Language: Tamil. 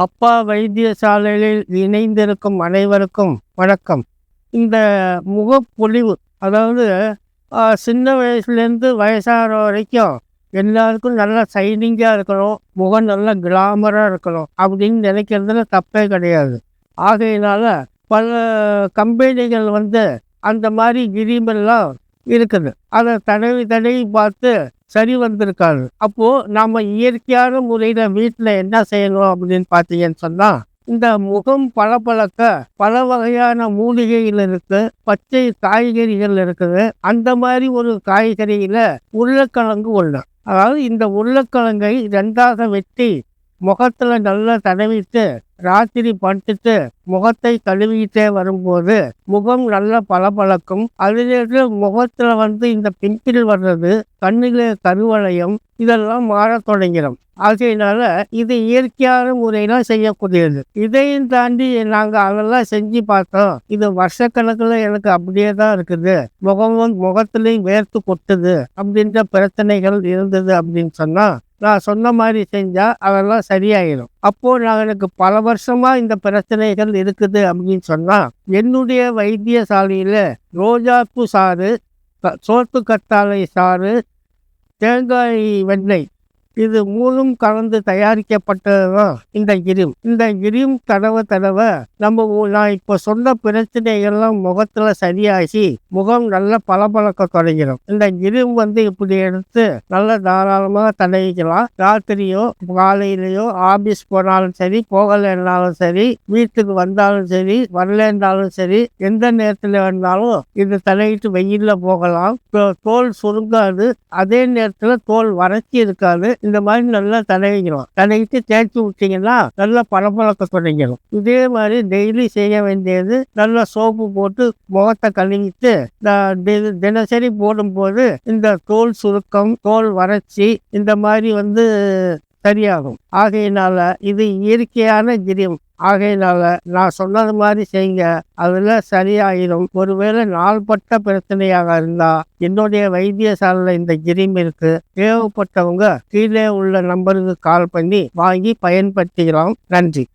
அப்பா வைத்தியசாலையில் இணைந்திருக்கும் அனைவருக்கும் வணக்கம். இந்த முகப்பொழிவு அதாவது சின்ன வயசுலேருந்து வயசாகிற வரைக்கும் எல்லாருக்கும் நல்லா சைனிங்காக இருக்கணும் முகம் நல்லா கிளாமராக இருக்கணும் அப்படின்னு நினைக்கிறதுல தப்பே கிடையாது. ஆகையினால பல கம்பெனிகள் வந்து அந்த மாதிரி கிரீமெல்லாம் இருக்குது. அதை தடவி தடவி பார்த்து சரி வந்திருக்காது அப்போது நம்ம இயற்கையான முறையில் வீட்டில் என்ன செய்யணும் அப்படின்னு பார்த்தீங்கன்னு சொன்னால் இந்த முகம் பளபளக்க பல வகையான மூலிகைகள் இருக்கு பச்சை காய்கறிகள் இருக்குது. அந்த மாதிரி ஒரு காய்கறியில உருளைக்கிழங்கு ஒன்று அதாவது இந்த உருளைக்கிழங்கை ரெண்டாக வெட்டி முகத்துல நல்லா தடவிட்டு ராத்திரி படுத்துட்டு முகத்தை கழுவிட்டே வரும்போது முகம் நல்லா பளபளக்கும். அதிலிருந்து முகத்துல வந்து இந்த பிம்பிள் வர்றது கண்ணிலே கருவளையம் இதெல்லாம் மாறத் தொடங்கிடும் ஆகையினால இது இயற்கையான முறையில செய்யக்கூடியது. இதையும் தாண்டி நாங்க அதெல்லாம் செஞ்சு பார்த்தோம். இது வருஷக்கணக்கில் எனக்கு அப்படியே தான் இருக்குது. முகம் வந்து முகத்துலேயும் வேர்த்து கொட்டுது அப்படின்ற பிரச்சனைகள் இருந்தது அப்படின்னு சொன்னா நான் சொன்ன மாதிரி செஞ்சால் அதெல்லாம் சரியாயிடும் அப்போது நான் எனக்கு பல வருஷமாக இந்த பிரச்சனைகள் இருக்குது அப்படின்னு சொன்னால் என்னுடைய வைத்தியசாலையில் ரோஜாப்பு சாறு க- கத்தாழை சாறு தேங்காய் வெண்ணெய் இது மூணும் கலந்து தயாரிக்கப்பட்டது தான் இந்த கிரீம். இந்த கிரீம் தடவை தடவை நம்ம நான் இப்போ சொன்ன பிரச்சனைகள்லாம் முகத்துல சரியாகி முகம் நல்ல பளபளக்க தொடங்கிடும். இந்த கிரீம் வந்து இப்படி எடுத்து நல்ல தாராளமாக தடவிக்கலாம். ராத்திரியோ காலையிலையோ ஆபீஸ் போனாலும் சரி போகலைன்னாலும் சரி வீட்டுக்கு வந்தாலும் சரி வரலைன்னாலும் சரி எந்த நேரத்தில் வந்தாலும் இது தடவிட்டு வெயில்ல போகலாம். இப்போ தோல் சுருங்காது. அதே நேரத்தில் தோல் வறட்சி இருக்காது. இந்த மாதிரி நல்லா தடவிக்கிறோம் தடவிட்டு தேய்ச்சி விட்டீங்கன்னா நல்லா பளபளக்க தொடங்கிடும். இதே மாதிரி டெய்லி செய்ய வேண்டியது நல்லா சோப்பு போட்டு முகத்தை கழுவிட்டு தினசரி போடும்போது இந்த தோல் சுருக்கம் தோல் வறட்சி இந்த மாதிரி வந்து சரியாகும். ஆகையினால இது இயற்கையான கிரீம் ஆகையினால நான் சொன்னது மாதிரி செய்யுங்க அதில் சரியாயிடும் ஒருவேளை நாள்பட்ட பிரச்சனையாக இருந்தால் என்னுடைய வைத்தியசாலையில் இந்த கிரீம் இருக்கு. தேவைப்பட்டவங்க கீழே உள்ள நம்பருக்கு கால் பண்ணி வாங்கி பயன்படுத்திக்கலாம். நன்றி.